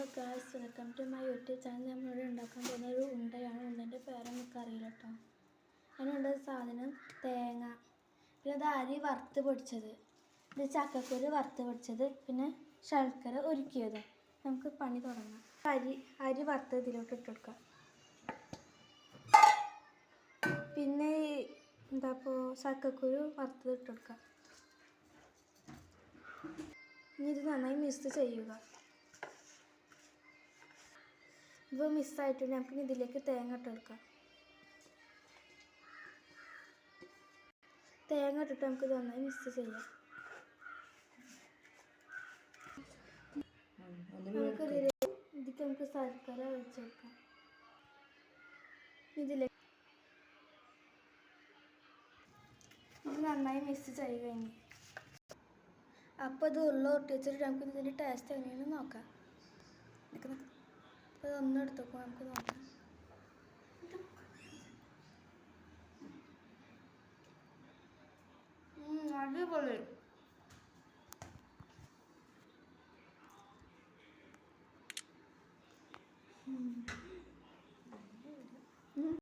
Hello guys welcome to my YouTube channel നമ്മളിവിടെ ഉണ്ടാക്കാൻ പോകുന്ന ഒരു ഉണ്ടയാണ്. ഉണ്ടന്റെ പേര് നമുക്ക് അറിയില്ല കേട്ടോ അതിനുള്ള സാധനം തേങ്ങ. പിന്നെ അത് അരി വറുത്ത് പൊടിച്ചത്. ഇത് ചക്കക്കുരു വറുത്ത് പൊടിച്ചത്. പിന്നെ ശർക്കര ഒരുക്കിയത് നമുക്ക് പണി തുടങ്ങാം. അരി അരി വറുത്ത് ഇതിലോട്ട് ഇട്ട് കൊടുക്കാം. പിന്നെ എന്താ ഇപ്പോൾ ചക്കക്കുരു വറുത്തത് ഇട്ട് കൊടുക്കാം. ഇനി ഇത് നന്നായി മിക്സ് ചെയ്യുക. ഇപ്പോൾ മിസ്സായിട്ടുണ്ട് നമുക്ക് ഇതിലേക്ക് തേങ്ങ ഇട്ട് കൊടുക്കാം. തേങ്ങ ഇട്ടിട്ട് നമുക്ക് നന്നായി മിക്സ് ചെയ്യാം. നമുക്ക് ഇതിലേക്ക് നമുക്ക് ശർക്കര ഒഴിച്ചെടുക്കാം ഇതിലേക്ക് ഇത് നന്നായി മിക്സ് ചെയ്യുക ഇനി അപ്പോൾ ഇത് ഉള്ള ഒട്ടിച്ചിട്ട് നമുക്ക് ഇതിന്റെ ടേസ്റ്റ് എങ്ങനെയാണെന്ന് നിക്ക്. നിക്ക്. അപ്പോൾ ഇതൊന്നും എടുത്തോക്കോ നമുക്ക് നോക്കാം ഉം, അടിപൊളി ഉം.